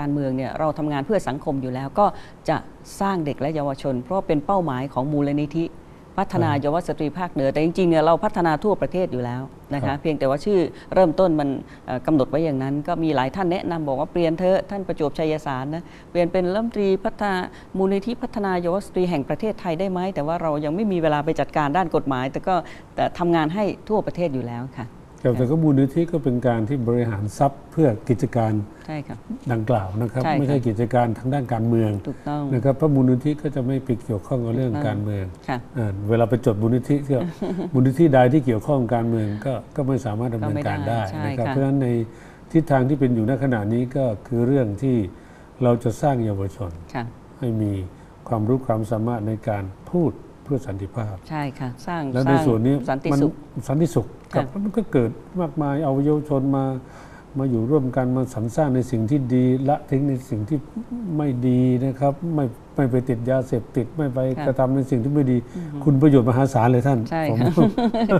การเมืองเนี่ยเราทำงานเพื่อสังคมอยู่แล้ว ก็จะสร้างเด็กและเยาวชน เพราะเป็นเป้าหมายของมูลนิธิ พัฒนาเยาวสตรีภาคเหนือแต่จริงๆเนี่ยเราพัฒนาทั่วประเทศอยู่แล้วนะครัคะบ เพียงแต่ว่าชื่อเริ่มต้นมันเอ่อกำหนดไว้อย่างนั้น ก็มีหลายท่านแนะนำบอกว่าเปลี่ยนเถอะท่านประจวบชัยสารนะเปลี่ยนเป็นรัฐมนตรีพัฒนามูลนิธิพัฒนาเยาวสตรีแห่งประเทศไทยได้ไหมแต่ว่าเรายังไม่มีเวลาไปจัดการด้านกฎหมาย แต่ก็แต่ทำงานให้ทั่วประเทศอยู่แล้วค่ะ ครับแต่ก็มูลนิธิก็เป็นการที่บริหารทรัพย์เพื่อกิจการใช่ค่ะดังกล่าวนะครับ ใช่ครับ ไม่ใช่กิจการทางด้านการเมืองถูกต้องนะครับเพราะมูลนิธิก็จะไม่ไปเกี่ยวข้องกับเรื่องการเมืองค่ะ อ่าเวลาไปจดมูลนิธิก็ มูลนิธิใดที่เกี่ยวข้องกับการเมืองก็ก็ไม่สามารถดำเนินการได้ก็ไม่ได้นะครับใช่ค่ะ เพราะฉะนั้นในทิศทางที่เป็นอยู่ณขณะนี้ก็คือเรื่องที่เราจะสร้างเยาวชน ค่ะ ให้มีความรู้ความสามารถในการพูดเพื่อสันติภาพ ใช่ค่ะ สร้างแล้วสในร้างส่วนนี้สันติมัสุขสันติสุขครับค่ะมันก็เกิดมากมายเอาเยาวชนมา มาอยู่ร่วมกันมาสรรสร้างในสิ่งที่ดีละทิ้งในสิ่งที่ไม่ดีนะครับ ไม่ไม่ไปติดยาเสพติดไม่ไปกระทำในสิ่งที่ไม่ดี คุณประโยชน์มหาศาลเลยท่านใช่ผมค่ะ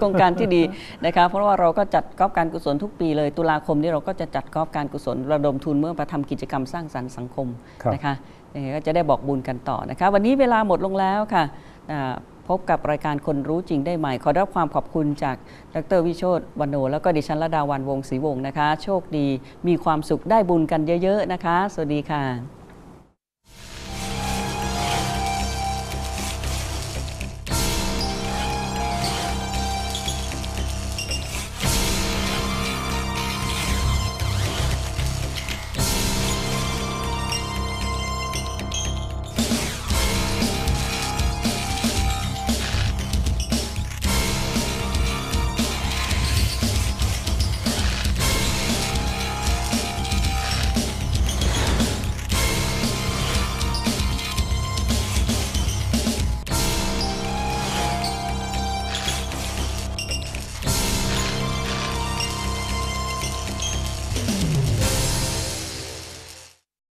โครงการที่ดีนะคะเพราะว่าเราก็จัดกอบการกุศลทุกปีเลย ตุลาคมนี้เราก็จะจัดกอบการกุศลระดมทุนเมื่อมาทำกิจกรรมสร้างสรรค์สังคมครับนะคะยังไงก็จะได้บอกบุญกันต่อนะคะ วันนี้เวลาหมดลงแล้วค่ะอ่า พบกับรายการคนรู้จริงได้ใหม่ ขอรับความขอบคุณจากดรวิโชตวันโน แล้วก็ดิฉันระดาวันวงศรีวงศ์นะคะ โชคดีมีความสุขได้บุญกันเยอะ ๆ นะคะ สวัสดีค่ะ